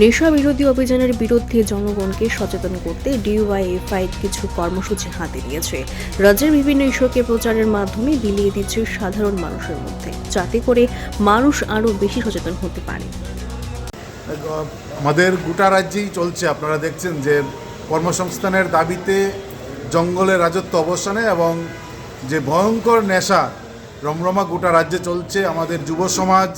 নেশা বিরোধী অভিযানের বিরুদ্ধে জনগণকে সচেতন করতে ডিওয়াইএফআই কিছু কর্মসূচি হাতে নিয়েছে। রাজ্যের বিভিন্ন ইস্যুকে প্রচারের মাধ্যমে বিলিয়ে দিচ্ছে সাধারণ মানুষের মধ্যে, যাতে করে মানুষ আরও বেশি সচেতন হতে পারে। আমাদের গোটা রাজ্যেই চলছে। আপনারা দেখছেন যে কর্মসংস্থানের দাবিতে জঙ্গলের রাজত্ব অবসানে এবং যে ভয়ঙ্কর নেশা রমরমা গোটা রাজ্যে চলছে। আমাদের যুব সমাজ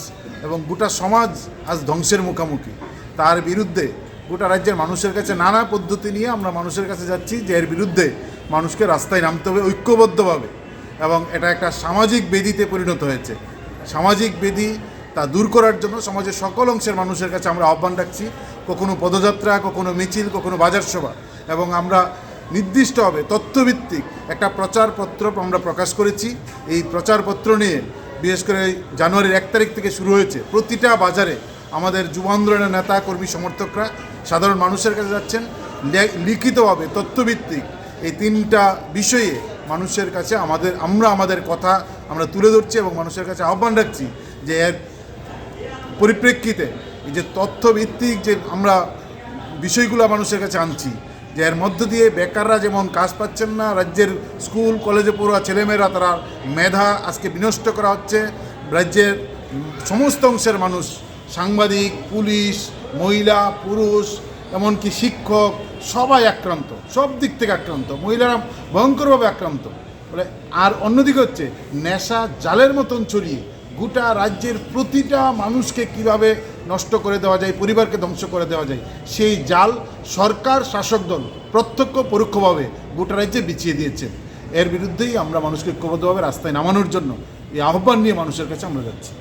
এবং গোটা সমাজ আজ ধ্বংসের মুখোমুখি। তার বিরুদ্ধে গোটা রাজ্যের মানুষের কাছে নানা পদ্ধতি নিয়ে আমরা মানুষের কাছে যাচ্ছি যে এর বিরুদ্ধে মানুষকে রাস্তায় নামতে হবে ঐক্যবদ্ধভাবে। এবং এটা একটা সামাজিক বেদিতে পরিণত হয়েছে। সামাজিক বেদি তা দূর করার জন্য সমাজের সকল অংশের মানুষের কাছে আমরা আহ্বান রাখছি, কখনো পদযাত্রা, কখনো মিছিল, কখনো বাজার সভা এবং আমরা নির্দিষ্টভাবে তথ্যভিত্তিক একটা প্রচারপত্র আমরা প্রকাশ করেছি। এই প্রচারপত্র নিয়ে বিশেষ করে জানুয়ারির এক তারিখ থেকে শুরু হয়েছে। প্রতিটা বাজারে আমাদের যুব আন্দোলনের নেতা, কর্মী, সমর্থকরা, সাধারণ মানুষের কাছে যাচ্ছেন। লিখিতভাবে, তথ্যভিত্তিক এই তিনটা বিষয়ে মানুষের কাছে আমাদের, আমরা আমাদের কথা আমরা তুলে ধরছি এবং মানুষের কাছে আহ্বান রাখছি যে এর পরিপ্রেক্ষিতে যে তথ্যভিত্তিক যে আমরা বিষয়গুলো মানুষের কাছে আনছি, যে এর মধ্য দিয়ে বেকাররা যেমন কাজ পাচ্ছেন না, রাজ্যের স্কুল, কলেজে পড়ুয়া ছেলেমেয়েরা, তারা মেধা আজকে বিনষ্ট করা হচ্ছে। রাজ্যের সমস্ত অংশের মানুষ সাংবাদিক, পুলিশ, মহিলা, পুরুষ, এমনকি শিক্ষক, সবাই আক্রান্ত, সব দিক থেকে আক্রান্ত, মহিলারা ভয়ঙ্করভাবে আক্রান্ত। বলে আর অন্যদিকে হচ্ছে, নেশা জালের মতন ছড়িয়ে গোটা রাজ্যের প্রতিটা মানুষকে কীভাবে নষ্ট করে দেওয়া যায়, পরিবারকে ধ্বংস করে দেওয়া যায়, সেই জাল সরকার শাসক দল প্রত্যক্ষ পরোক্ষভাবে গোটা রাজ্যে বিছিয়ে দিয়েছে। এর বিরুদ্ধেই আমরা মানুষকে ঐক্যবদ্ধভাবে রাস্তায় নামানোর জন্য এই আহ্বান নিয়ে মানুষের কাছে আমরা যাচ্ছি।